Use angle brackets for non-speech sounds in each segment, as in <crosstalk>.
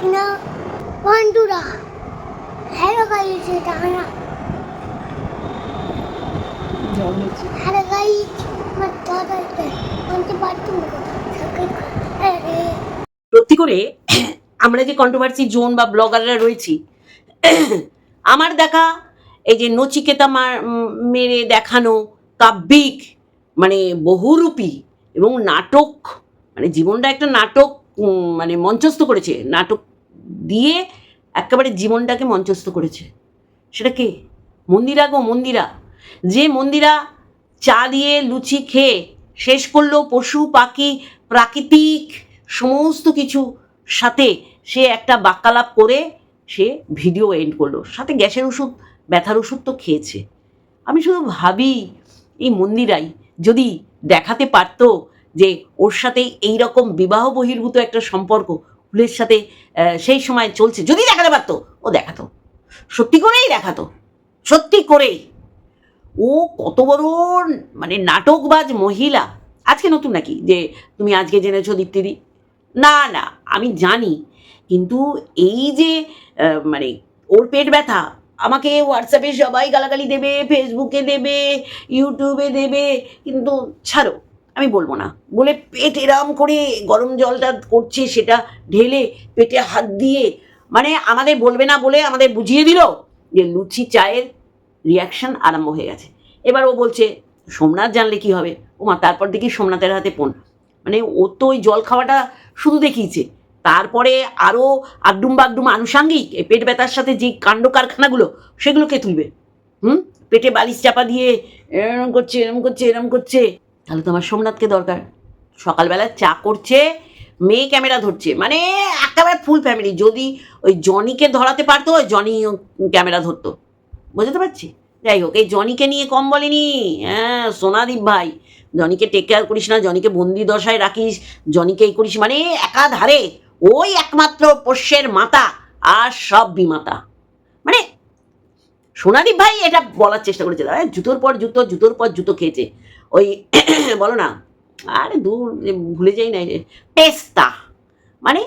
কিনা বন্ধুরা, hello guys এটা না হ্যালো গাইস আমার দাদাকে বলতে পারতুম সত্যি করে, আমরা যে কন্ট্রোভার্সি জোন বা ব্লগাররা রয়েছি, আমার দেখা, এই যে নচিকেতা মেরে দেখানো কাব্যিক মানে বহুরূপী এবং নাটক মানে জীবনটা একটা নাটক মানে মঞ্চস্থ করেছে, নাটক দিয়ে একেবারে জীবনটাকে মঞ্চস্থ করেছে। সেটা কে? মন্দিরা গো, মন্দিরা। যে মন্দিরা চা দিয়ে লুচি খেয়ে শেষ করল পশু, পাখি, প্রাকৃতিক সমস্ত কিছু সাথে সে একটা বাক্যালাপ করে সে ভিডিও এন্ড করল। সাথে গ্যাসের ওষুধ, ব্যথার ওষুধ তো খেয়েছে। আমি শুধু ভাবি, এই মন্দিরাই যদি দেখাতে পারতো যে ওর সাথে এই রকম বিবাহ বহির্ভূত একটা সম্পর্ক ফুলের সাথে সেই সময় চলছে। যদি দেখাতে পারতো, ও দেখাতো। সত্যি করেই দেখাতো। সত্যি করেই। ও কত বড় মানে নাটকবাজ মহিলা। আজকে নতুন নাকি? যে তুমি আজকে জেনেছো দীপ্তিদি? না না, আমি জানি। কিন্তু এই যে মানে ওর পেট ব্যথা, আমাকে হোয়াটসঅ্যাপে সবাই গালাগালি দেবে ফেসবুকে দেবে ইউটিউবে দেবে, কিন্তু ছাড়ো। আমি বলব না। বলে পেট এরাম করে গরম জলটা করছে, সেটা ঢেলে পেটে হাত দিয়ে মানে আমাদের বলবে না বলে আমাদের বুঝিয়ে দিল যে লুচি চায়ের রিয়াকশন আরম্ভ হয়ে গেছে। এবার ও বলছে, সোমনাথ জানলে কি হবে? ও মা, তারপর দেখি সোমনাথের হাতে ফোন মানে ও তো ওই জল খাওয়াটা শুধু দেখিয়েছে। তারপরে আরও আড্ডুম বাগডুম আনুষাঙ্গিক পেট ব্যথার সাথে যে কাণ্ড কারখানাগুলো সেগুলোকে তুলবে? হুম? পেটে বালিশ চাপা দিয়ে, এরম করছে এরম করছে এরম করছে। তাহলে তো আমার সোমনাথকে দরকার। সকালবেলা চা করছে, মেয়ে ক্যামেরা ধরছে। মানে একেবারে ফুল ফ্যামিলি যদি ওই জনিকে ধরাতে পারতো, ওই জনি ক্যামেরা ধরতো। বুঝতে পারছি? যাই হোক, এই জনিকে নিয়ে কম বলেনি। হ্যাঁ সোনাদীপ ভাই, জনিকে টেক কেয়ার করিস না, জনিকে বন্দি দশায় রাখিস, জনিকে এই করিস। মানে একাধারে ওই একমাত্র পোষ্যের মাতা আর সব বিমাতা। মানে সোনাদীপ ভাই এটা বলার চেষ্টা করেছে। জুতোর পর জুতো, জুতোর পর জুতো খেয়েছে। ওই <clears throat> বলো না, আরে দূর ভুলে যাই না পেস্তা মানে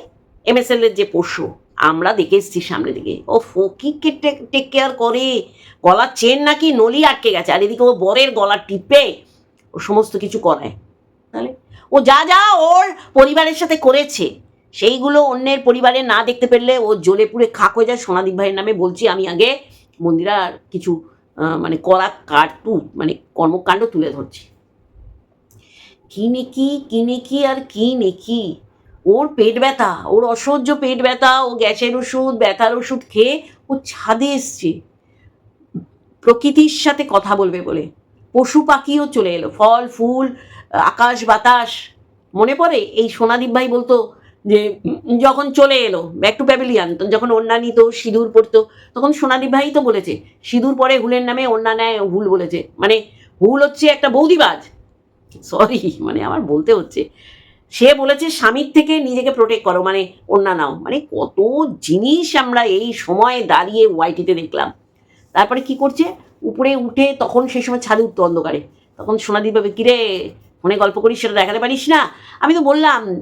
এমএসএল এর যে পশু আমরা দেখে এসেছি সামনে দিকে। ও ফকিরকে টেক কেয়ার করে? গলার চেন নাকি নলি আটকে গেছে? আর এদিকে ও বরের গলা টিপে, ও সমস্ত কিছু করায়। তাহলে ও যা যা ওর পরিবারের সাথে করেছে, সেইগুলো অন্যের পরিবারে না দেখতে পেলে ও জ্বলে পুড়ে খাক হয়ে যায়। সোনাদীপ ভাইয়ের নামে বলছি আমি আগে, মন্দিরার কিছু মানে করা কাটু মানে কর্মকাণ্ড তুলে ধরছি। কি নেকি কি নেকি আর কি নেকি? ওর পেট ব্যথা, ওর অসহ্য পেট ব্যথা, ও গ্যাসের ওষুধ, ব্যথার ওষুধ খেয়ে ও ছাদে এসছে। প্রকৃতির সাথে কথা বলবে বলে। পশু পাখিও চলে এলো, ফল, ফুল, আকাশ, বাতাস। মনে পড়ে এই সোনাদীপ ভাই বলতো যে যখন চলে এলো ব্যাক টু প্যাভিলিয়ান যখন ওন্না নিত, সিঁদুর পরতো, তখন সোনাদীপ ভাই তো বলেছে, সিঁদুর পরে হুলের নামে ওন্না নেয় হুল বলেছে। মানে হুল হচ্ছে একটা বৌদিবাজ। সরি মানে আমার বলতে হচ্ছে। সে বলেছে, স্বামীর থেকে নিজেকে প্রোটেক্ট করো মানে ওন্না নাও। মানে কত জিনিস আমরা এই সময় দাঁড়িয়ে ওয়াইটিতে দেখলাম। তারপরে কি করছে? উপরে উঠে তখন সেই সময় ছাদে উঠতো অন্ধকারে। তখন সোনাদীপ ভাবে কিরে, ফোনে গল্প করিস, সেটা দেখাতে পারিস না? আমি তো বললাম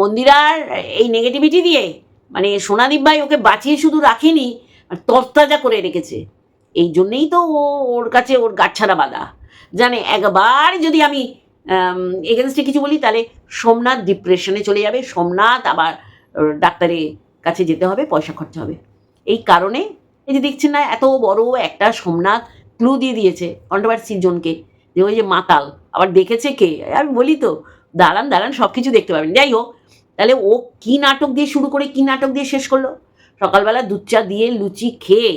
মন্দিরার এই নেগেটিভিটি দিয়ে মানে সোনাদীপ ভাই ওকে বাঁচিয়ে শুধু রাখেনি, আর তরতাজা করে রেখেছে। এই জন্যেই তো ও ওর কাছে ওর গাছছাড়া বাঁধা। জানে, একবার যদি আমি এগেনস্টে কিছু বলি, তাহলে সোমনাথ ডিপ্রেশনে চলে যাবে। সোমনাথ আবার ডাক্তারের কাছে যেতে হবে, পয়সা খরচা হবে। এই কারণে, এই যে দেখছেন না, এত বড় একটা সোমনাথ ক্লু দিয়ে দিয়েছে কন্ট্রোভার্সি জনকে, যে ওই যে মাতাল, আবার দেখেছে কে? আমি বলি তো দাঁড়ান দাঁড়ান সব কিছু দেখতে পাবেন। যাই হোক তাহলে ও কি নাটক দিয়ে শুরু করে, কি নাটক দিয়ে শেষ করল? সকালবেলা দুধ চা দিয়ে লুচি খেয়ে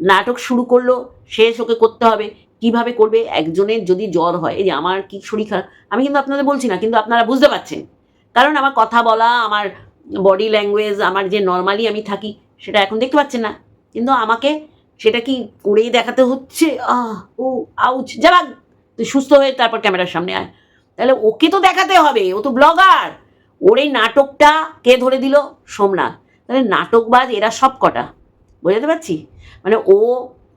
নাটক শুরু করল, শেষ ওকে করতে হবে। কীভাবে করবে? একজনের যদি জ্বর হয়, এই যে আমার কি শরীর খারাপ, আমি কিন্তু আপনাদের বলছি না, কিন্তু আপনারা বুঝতে পারছেন। কারণ আমার কথা বলা, আমার বডি ল্যাঙ্গুয়েজ আমার যে নর্মালি আমি থাকি, সেটা এখন দেখতে পাচ্ছেন না। কিন্তু আমাকে সেটা কি করেই দেখাতে হচ্ছে? আহ, ও আউচ যাবা তুই সুস্থ হয়ে তারপর ক্যামেরার সামনে আয়। তাহলে ওকে তো দেখাতে হবে, ও তো ব্লগার। ওর এই নাটকটা কে ধরে দিল? সোমনাথ। তাহলে নাটকবাজ এরা সব কটা। বোঝাতে পারছি? মানে ও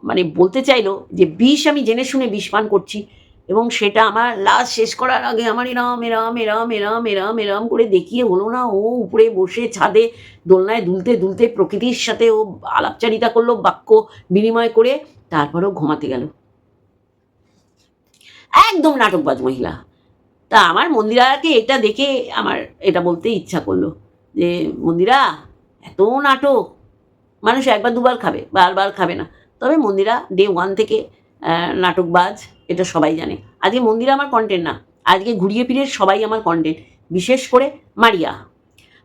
মানে বলতে চাইলো যে, বিষ আমি জেনে শুনে বিষ পান করছি এবং সেটা আমার লাস্ট শেষ করার আগে আমার এরম এরম এরম এরম এরম এরম করে দেখিয়ে হলো না। ও উপরে বসে ছাদে দোলনায় দুলতে দুলতে প্রকৃতির সাথে ও আলাপচারিতা করল, বাক্য বিনিময় করে তারপরেও ঘুমাতে গেল। একদম নাটকবাজ মহিলা। তা আমার মন্দিরাকে এটা দেখে আমার এটা বলতে ইচ্ছা করল যে, মন্দিরা, এত নাটক। মানুষ একবার দুবার খাবে, বারবার খাবে না। তবে মন্দিরা ডে ওয়ান থেকে নাটকবাজ, এটা সবাই জানে। আজকে মন্দিরা আমার কন্টেন্ট না। আজকে ঘুরিয়ে ফিরে সবাই আমার কন্টেন্ট বিশেষ করে মারিয়া।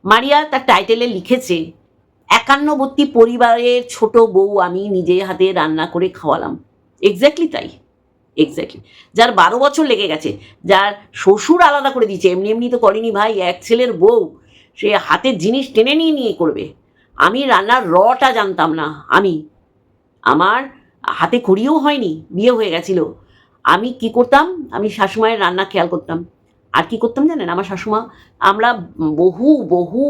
মারিয়া তার টাইটেলে লিখেছে, একান্নবর্তী পরিবারের ছোট বউ আমি নিজে হাতে রান্না করে খাওয়ালাম। এক্স্যাক্টলি তাই। এক্স্যাক্টলি যার বারো বছর লেগে গেছে, যার শ্বশুর আলাদা করে দিয়েছে, এমনি এমনি তো করেনি ভাই, এক ছেলের বউ, সে হাতের জিনিস টেনে নিয়ে নিয়ে করবে। আমি রান্নার রটা জানতাম না, আমি। আমার হাতে খড়িও হয়নি, বিয়ে হয়ে গেছিল। আমি কি করতাম? আমি শাশুমায়ের রান্না খেয়াল করতাম। আর কি করতাম জানেন? আমার শাশুমা, আমরা বহু বহু,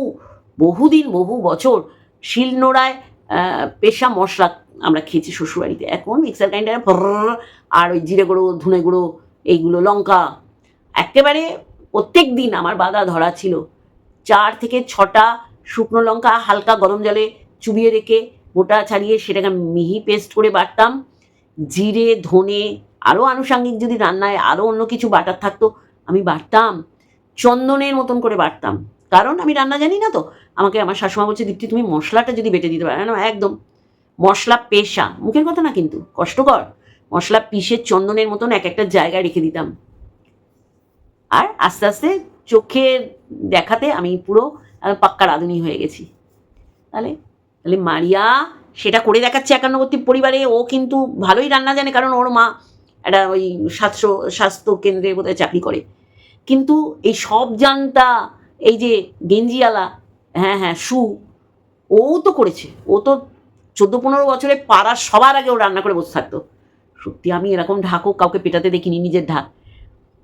বহুদিন, বহু বছর শিলনোড়ায় পেশা মশলা আমরা খেয়েছি শ্বশুরবাড়িতে। এখন মিক্সার গ্রাইন্ডারে আর ওই জিরে গুঁড়ো, ধুনে গুঁড়ো, এইগুলো, লঙ্কা। একেবারে প্রত্যেক দিন আমার বাধা ধরা ছিল। চার থেকে ছটা শুকনো লঙ্কা হালকা গরম জলে চুবিয়ে রেখে গোটা ছাড়িয়ে সেটাকে মিহি পেস্ট করে বাটতাম। জিরে, ধনে, আরও আনুষাঙ্গিক যদি রান্নায় আরও অন্য কিছু বাটার থাকতো, আমি বাটতাম। চন্দনের মতন করে বাটতাম। কারণ আমি রান্না জানি না তো। আমাকে আমার শাশুমা বলছে, দীপ্তি, তুমি মশলাটা যদি বেটে দিতে পারো। না একদম। মশলা পেশা, মুখের কথা না কিন্তু, কষ্টকর। মশলা পিষে চন্দনের মতন এক একটা জায়গায় রেখে দিতাম। আর আস্তে আস্তে চোখের দেখাতে আমি পুরো পাক্কা রাঁধুনি হয়ে গেছি। তাহলে তাহলে মারিয়া সেটা করে দেখাচ্ছে একান্নবর্তী পরিবারে, ও কিন্তু ভালোই রান্না জানে, কারণ ওর মা একটা ওই স্বাস্থ্য স্বাস্থ্য কেন্দ্রে বোধহয় চাকরি করে। কিন্তু এই সব জানতা, এই যে গেঞ্জিওয়ালা হ্যাঁ হ্যাঁ সু ও তো করেছে। ও তো চোদ্দ পনেরো বছরে পাড়ার সবার আগে ও রান্না করে বসে থাকতো। সত্যি আমি এরকম ঢাকও কাউকে পেটাতে দেখিনি, নিজের ঢাক।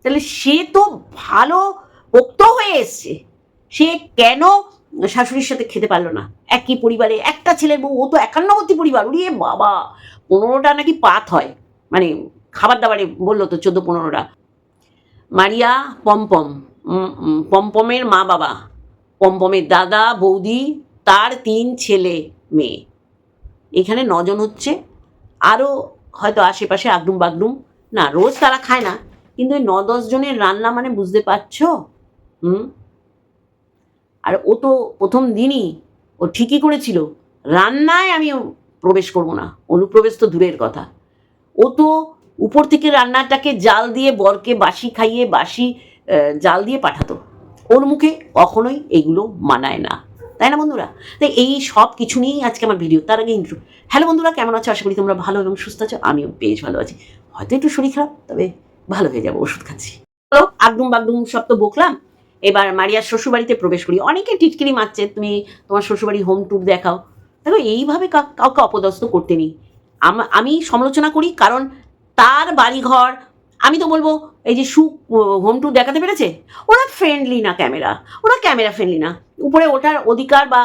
তাহলে সে তো ভালো পোক্ত হয়ে এসছে। সে কেন শাশুড়ির সাথে খেতে পারল না? একই পরিবারে একটা ছেলের বউ, ও তো একান্নবর্তী পরিবার। উড়িয়ে বাবা, পনেরোটা নাকি পাত হয়। মানে খাবার দাবারে বলল তো চোদ্দ পনেরোটা। মারিয়া পমপম পমপমের মা বাবা, পমপমের দাদা, বৌদি, তার তিন ছেলে মেয়ে। এখানে নজন হচ্ছে। আরও হয়তো আশেপাশে আগডুম বাগডুম। না, রোজ তারা খায় না। কিন্তু ওই ন দশ জনের রান্না মানে বুঝতে পারছ? হুম? আর ও তো প্রথম দিনই, ও ঠিকই করেছিল। রান্নায় আমি প্রবেশ করব না। অনুপ্রবেশ তো দূরের কথা। ও তো উপর থেকে রান্নাটাকে জাল দিয়ে বরকে বাসি খাইয়ে বাসি জাল দিয়ে পাঠাতো। ওর মুখে কখনোই এগুলো মানায় না। তাই না বন্ধুরা? তাই এই সব কিছু নিয়েই আজকে আমার ভিডিও তার আগে ইন্ট্রো হ্যালো বন্ধুরা, কেমন আছো? আশা করি তোমরা ভালো এবং সুস্থ আছো। আমিও বেশ ভালো আছি। হয়তো একটু শরীর খারাপ, তবে ভালো হয়ে যাব, ওষুধ খাচ্ছি। হ্যালো আগডুম বাগডুম সব তো বকলাম। এবার মারিয়ার শ্বশুরবাড়িতে প্রবেশ করি। অনেকে টিটকিরি মারছে, তুমি তোমার শ্বশুরবাড়ি হোম ট্যুর দেখাও। দেখো এইভাবে কাউকে অপদস্থ করতে নেই। আমি সমালোচনা করি কারণ তার বাড়িঘর আমি তো বলব, এই যে সু হোম ট্যুর দেখাতে পেরেছে? ওরা ফ্রেন্ডলি না ক্যামেরা ওরা ক্যামেরা ফ্রেন্ডলি না। উপরে ওঠার অধিকার বা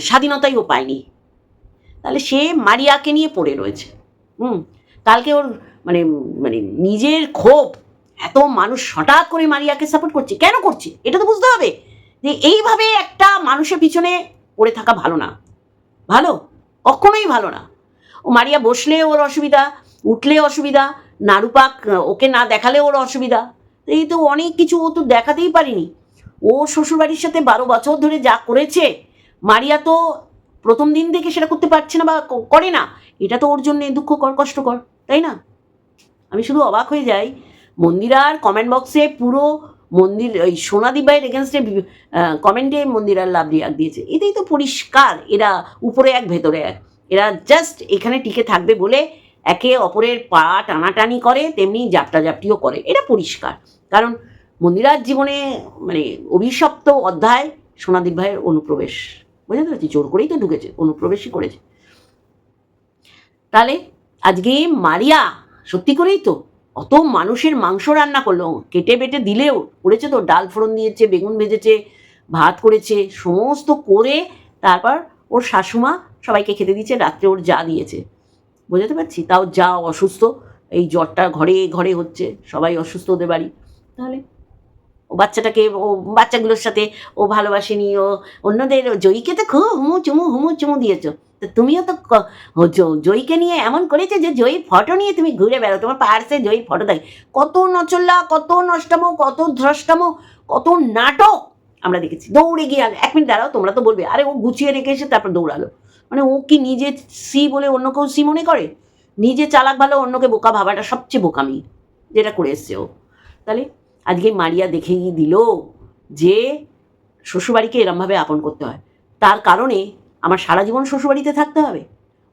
স্বাধীনতাই ও পায়নি। তাহলে সে মারিয়াকে নিয়ে পড়ে রয়েছে। হুম, কালকে ওর মানে মানে নিজের ক্ষোভ, এত মানুষ হঠাৎ করে মারিয়াকে সাপোর্ট করছে। কেন করছে? এটা তো বুঝতে হবে। যে এইভাবে একটা মানুষের পিছনে পড়ে থাকা ভালো না। ভালো? কখনোই ভালো না। ও মারিয়া বসলে ওর অসুবিধা উঠলে অসুবিধা নারুপাক ওকে না দেখালে ওর অসুবিধা। এই তো অনেক কিছু ও তো দেখাতেই পারিনি। ও শ্বশুরবাড়ির সাথে বারো বছর ধরে যা করেছে, মারিয়া তো প্রথম দিন থেকে সেটা করতে পারছে না বা করে না। এটা তো ওর জন্য দুঃখকর কষ্টকর, তাই না? আমি শুধু অবাক হয়ে যাই। মন্দিরার কমেন্ট বক্সে পুরো মন্দির ওই সোনাদি ভাইয়ের এগেনস্টে কমেন্টে মন্দিরার লাভ রিয়াক দিয়েছে। এটাই তো পরিষ্কার, এরা উপরে এক, ভেতরে এক। এরা জাস্ট এখানে টিকে থাকবে বলে একে অপরের পা টানাটানি করে, তেমনি জাপটা জাপটিও করে। এটা পরিষ্কার। কারণ মন্দিরার জীবনে মানে অভিশপ্ত অধ্যায় সোনাদীপ ভাইয়ের অনুপ্রবেশ। বুঝতে পারছি? জোর করেই তো ঢুকেছে, অনুপ্রবেশই করেছে। তাহলে আজকে মারিয়া, সত্যি করেই তো? অত মানুষের মাংস রান্না করল, কেটে বেটে দিলেও, করেছে তো? ডাল ফোড়ন দিয়েছে, বেগুন ভেজেছে, ভাত করেছে, সমস্ত করে তারপর ওর শাশুমা সবাইকে খেতে দিয়েছে, রাত্রে ওর যা দিয়েছে। বোঝাতে পারছি? তাও যা অসুস্থ, এই জ্বরটা ঘরে ঘরে হচ্ছে, সবাই অসুস্থ ওদের বাড়ি। তাহলে ও বাচ্চাটাকে, ও বাচ্চাগুলোর সাথে ও ভালোবাসেনি, ও অন্যদের জয়ীকে তো খুব হুমু চুমু হুমু চুমু দিয়েছ। তো তুমিও তো জয়ীকে নিয়ে এমন করেছে যে জয়ী ফটো নিয়ে তুমি ঘুরে বেড়াও, তোমার পার্সে জয়ীর ফটো থাকে কত নচল্লা, কত নষ্টম, কত ধ্রষ্টম, কত নাটক আমরা দেখেছি। দৌড়ে গিয়ে এক মিনিট দাঁড়াও, তোমরা তো বলবে, আরে ও গুছিয়ে রেখে এসে তারপর দৌড়ালো। মানে ও কি নিজে সি বলে অন্য কেউ সি মনে করে? নিজে চালাক ভালো, অন্যকে বোকা ভাবাটা সবচেয়ে বোকামি, যেটা করে এসছে ও। তাহলে আজকে মারিয়া দেখেই দিল যে শ্বশুরবাড়িকে এরমভাবে আপন করতে হয়। তার কারণে আমার সারা জীবন শ্বশুরবাড়িতে থাকতে হবে।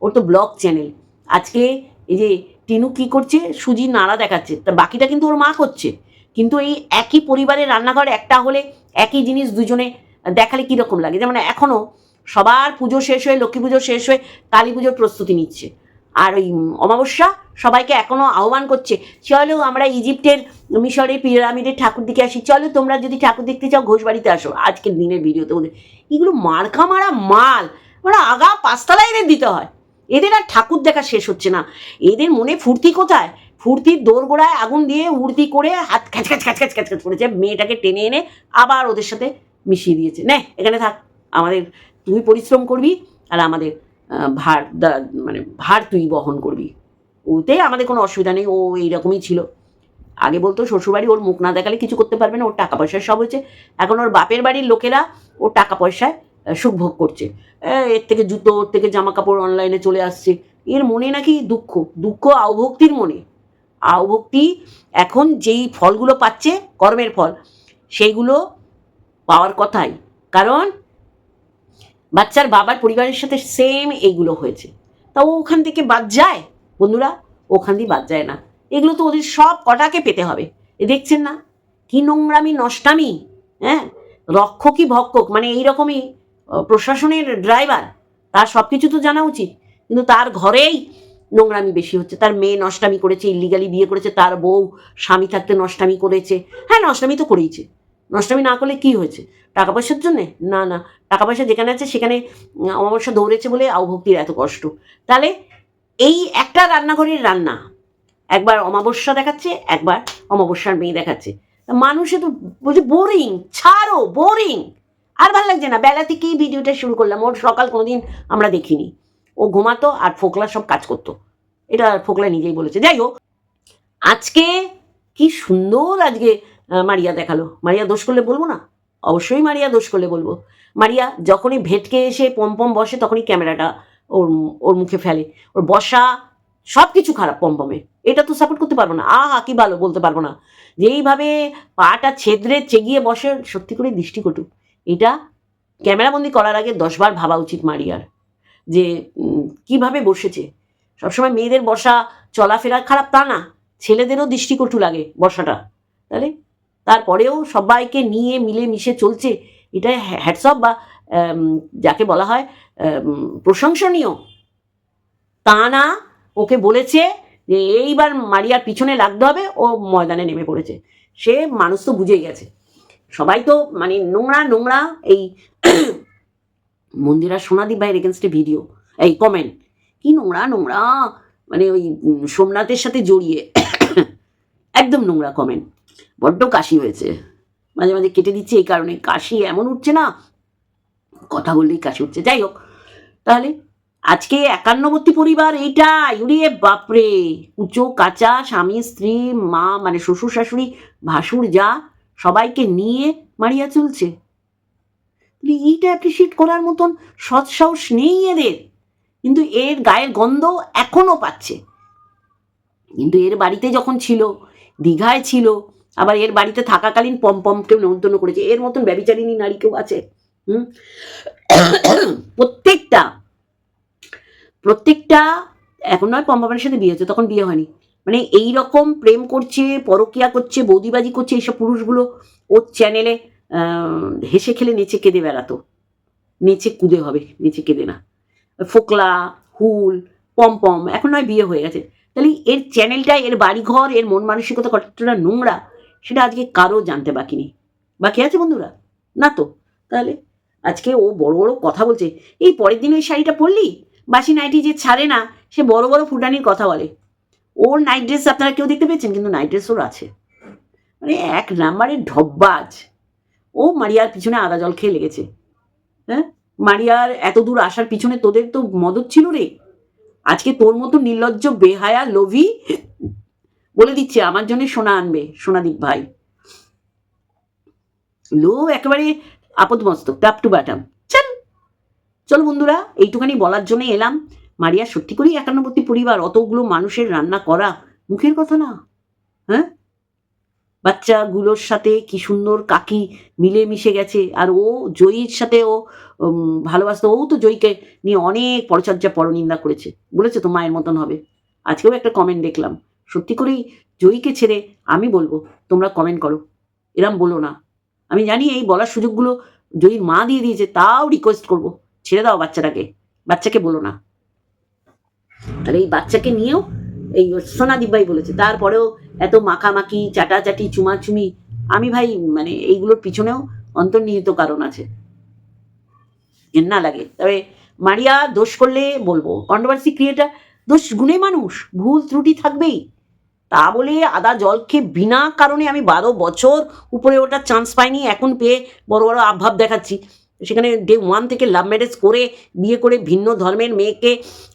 ওর তো ব্লগ চ্যানেল। আজকে এই যে টিনু কি করছে সুজি নাড়া দেখাচ্ছে। তা বাকিটা কিন্তু ওর মা করছে। কিন্তু এই একই পরিবারের রান্নাঘর একটা হলে একই জিনিস দুজনে দেখালে কীরকম লাগে? যেমন এখনও সবার পুজো শেষ হয়ে, লক্ষ্মী পুজো শেষ হয়ে কালী পুজোর প্রস্তুতি নিচ্ছে। আর ওই অমাবস্যা সবাইকে এখনও আহ্বান করছে, চলো আমরা ইজিপ্টের মিশরের পিরামিডের ঠাকুর দিকে আসি, চলো তোমরা যদি ঠাকুর দেখতে চাও ঘোষ বাড়িতে আসো। আজকের দিনের ভিডিওতে ওদের এগুলো মার্কা মারা মাল। ওরা আগা পাঁচতলা এদের দিতে হয়। এদের আর ঠাকুর দেখা শেষ হচ্ছে না। এদের মনে ফুর্তি কোথায়? ফুর্তির দোরগোড়ায় আগুন দিয়ে উর্তি করে হাত খ্যাচ খ্যাচ খ্যাচ খ্যাচ খ্যাচ খ্যাচ করেছে। মেয়েটাকে টেনে এনে আবার ওদের সাথে মিশিয়ে দিয়েছে। নে, এখানে থাক। আমাদের তুই পরিশ্রম করবি আর আমাদের ভার মানে ভার তুই বহন করবি। ওতে আমাদের কোনো অসুবিধা নেই, ও এইরকমই ছিল। আগে বলতো শ্বশুরবাড়ি, ওর মুখ না দেখালে কিছু করতে পারবে না, ওর টাকা পয়সায় সব হয়েছে। এখন ওর বাপের বাড়ির লোকেরা ওর টাকা পয়সায় সুখভোগ করছে। এর থেকে জুতো, ওর থেকে জামা কাপড় অনলাইনে চলে আসছে। এর মনে নাকি দুঃখ দুঃখ আওভক্তির মনে। আওভক্তি এখন যেই ফলগুলো পাচ্ছে, কর্মের ফল সেইগুলো পাওয়ার কথাই। কারণ বাচ্চার বাবার পরিবারের সাথে সেম এইগুলো হয়েছে। তা ও ওখান থেকে বাদ যায়? বন্ধুরা, ওখান দিয়ে বাদ যায় না। এগুলো তো ওদের সব কটাকে পেতে হবে। এ দেখছেন না? কি নোংরামি, নষ্টামি হ্যাঁ? রক্ষকই ভক্ষক মানে এইরকমই প্রশাসনের ড্রাইভার তার সব কিছু তো জানা উচিত। কিন্তু তার ঘরেই নোংরামি বেশি হচ্ছে। তার মেয়ে নষ্টামি করেছে ইলিগালি বিয়ে করেছে, তার বউ স্বামী থাকতে নষ্টামি করেছে। হ্যাঁ নষ্টামি তো করেইছে। নষ্টামি না করলে কি হয়েছে? টাকা পয়সার জন্যে? না না। টাকা পয়সা যেখানে আছে সেখানে অমাবস্যা দৌড়েছে বলে আউভক্তির এত কষ্ট। তাহলে এই একটা রান্নাঘরের রান্না, একবার অমাবস্যা দেখাচ্ছে, একবার অমাবস্যার মেয়ে দেখাচ্ছে। মানুষে তো বলছে, বোরিং, ছাড়ো, বোরিং! আর ভালো লাগছে না। বেলা থেকেই ভিডিওটা শুরু করলাম। ওর সকাল কোনোদিন আমরা দেখিনি। ও ঘুমাতো আর ফোকলা সব কাজ করতো। এটা ফোকলা নিজেই বলেছে। যাই হোক, আজকে কি সুন্দর আজকে মারিয়া দেখাল। মারিয়া দোষ করলে বলব না? অবশ্যই মারিয়া দোষ করলে বলব। মারিয়া যখনই ভেটকে এসে পম্পম বসে, তখনই ক্যামেরাটা ওর ওর মুখে ফেলে। ওর বসা সব কিছু খারাপ পম্পমে এটা তো সাপোর্ট করতে পারব না। আহা, কি ভালো, বলতে পারব না। যেইভাবে পাটা ছেদরে চেগিয়ে বসে, সত্যি করে দৃষ্টিকটু এটা ক্যামেরাবন্দি করার আগে দশবার ভাবা উচিত মারিয়ার। যে কীভাবে বসেছে? সবসময় মেয়েদের বসা, চলাফেরা খারাপ তা না। ছেলেদেরও দৃষ্টিকটু লাগে বসাটা। তাহলে তারপরেও সবাইকে নিয়ে মিলে মিশে চলছে এটা হ্যাটসঅপ বা যাকে বলা হয় প্রশংসনীয়। তা না ওকে বলেছে যে, এইবার মারিয়ার পিছনে লাগতে হবে, ও ময়দানে নেমে পড়েছে। সে মানুষ তো বুঝেই গেছে। সবাই তো মানে নোংরা নোংরা এই <coughs> মন্দিরা সোনাদীপ ভাইয়ের এগেনস্টে ভিডিও এই কমেন্ট কি নোংরা নোংরা মানে ওই সোমনাথের সাথে জড়িয়ে, <coughs> একদম নোংরা কমেন্ট বড্ড কাশি হয়েছে। মাঝে মাঝে কেটে দিচ্ছে এই কারণে। কাশি এমন উঠছে না, কথা বললেই কাশি উঠছে। যাই হোক, তাহলে আজকে একান্নবর্তী পরিবার এইটা ইউরিয়ে বাপরে কুচো কাঁচা, স্বামী, স্ত্রী, মা মানে শ্বশুর, শাশুড়ি, ভাসুর যা, সবাইকে নিয়ে মারিয়া চলছে। এইটা অ্যাপ্রিসিয়েট করার মতন সৎসাহস নেই এদের। কিন্তু এর গায়ের গন্ধ এখনও পাচ্ছে। কিন্তু এর বাড়িতে যখন ছিল, দীঘায় ছিল আবার এর বাড়িতে থাকাকালীন পমপমকেও নেমন্তন্ন করেছে। এর মতন ব্যবিচারিণী নারী কেউ আছে? হুম? প্রত্যেকটা প্রত্যেকটা, এখন নয় পম্পমের সাথে বিয়ে হচ্ছে তখন বিয়ে হয়নি। মানে এই রকম প্রেম করছে, পরকিয়া করছে, বৌদিবাজি করছে, এইসব পুরুষগুলো ওর চ্যানেলে হেসে খেলে নেচে কেঁদে বেড়াতো। নেচে কুদে হবে, নেচে কেঁদে না। ফোকলা, হুল পমপম এখন নয় বিয়ে হয়ে গেছে। তাহলে এর চ্যানেলটা এর বাড়িঘর, এর মন মানসিকতা কতটা নোংরা সেটা আজকে কারও জানতে বাকি নেই। বাকি আছে বন্ধুরা? না তো। তাহলে আজকে ও বড় বড় কথা বলছে, এই পরের দিন ওই শাড়িটা পরলি? বাসি নাইটি যে ছাড়ে না, সে বড় বড় ফুটানির কথা বলে। ওর নাইট ড্রেস আপনারা কেউ দেখতে পেয়েছেন? কিন্তু নাইট ড্রেস ওর আছে। মানে এক নাম্বারের ঢব্বাজ। ও মারিয়ার পিছনে আদা জল খেয়ে লেগেছে। হ্যাঁ? মারিয়ার এত দূর আসার পিছনে তোদের তো মদত ছিল রে। আজকে তোর মতো নির্লজ্জ, বেহায়া, লোভী বলে দিচ্ছে, আমার জন্য সোনা আনবে সোনাদীপ ভাই। লো একেবারে আপদমস্তক টাপ টু বাটাম। চল চল বন্ধুরা, এইটুখানি বলার জন্য এলাম। মারিয়া, সত্যি করেই একান্নবর্তী পরিবার, অতগুলো মানুষের রান্না করা মুখের কথা না? হ্যাঁ? বাচ্চাগুলোর সাথে কি সুন্দর কাকি মিলে মিশে গেছে, আর ও জয়ীর সাথে ও ভালোবাসতো, ও তো জয়ীকে নিয়ে অনেক পরচর্যা, পরনিন্দা করেছে। বলেছে তো মায়ের মতন হবে। আজকেও একটা কমেন্ট দেখলাম। সত্যি করেই জয়ীকে ছেড়ে আমি বলব, তোমরা কমেন্ট করো। এরম বলো না। আমি জানি এই বলার সুযোগগুলো জয়ীর মা দিয়ে দিয়েছে, তাও রিকোয়েস্ট করব। ছেড়ে দাও বাচ্চাটাকে। বাচ্চাকে বলো না। আর এই বাচ্চাকে নিয়েও এই সোনাদীপ ভাই বলেছে। তারপরেও এত মাখামাখি, চাটাচাটি, চুমাচুমি, আমি ভাই মানে এইগুলোর পিছনেও অন্তর্নিহিত কারণ আছে। না লাগে। তবে মারিয়া দোষ করলে বলব। কন্ট্রোভার্সি ক্রিয়েটার দোষ গুণে মানুষ। ভুল ত্রুটি থাকবেই। তা বলে আদা জল খেয়ে বিনা কারণে আমি বারো বছর উপরে ওটা চান্স পাইনি, এখন পেয়ে বড় বড় আভাব দেখাচ্ছি। সেখানে ডে ওয়ান থেকে লাভ ম্যারেজ করে বিয়ে করে ভিন্ন ধর্মের মেয়েকে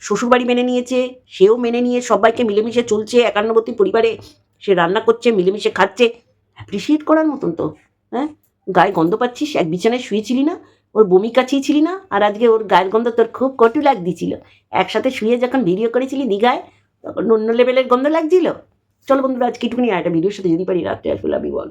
শ্বশুরবাড়ি মেনে নিয়েছে, সেও মেনে নিয়ে সবাইকে মিলেমিশে চলছে, একান্নবর্তী পরিবারে সে রান্না করছে, মিলেমিশে খাচ্ছে। অ্যাপ্রিসিয়েট করার মতন তো হ্যাঁ? গায়ে গন্ধ পাচ্ছিস? এক বিছানায় শুয়েছিলি না? ওর বমি কাছিয়েছিলি না? আর আজকে ওর গায়ের গন্ধ তোর খুব কটু লাগদিছিল একসাথে শুয়ে যখন ভিডিও করেছিলি দীঘায়, তখন অন্য লেভেলের গন্ধ লাগছিল? চলো বন্ধুরা আজকে একটুখানি একটা ভিডিওর সাথে যদি পারি রাত্রে আসলে আমি বল।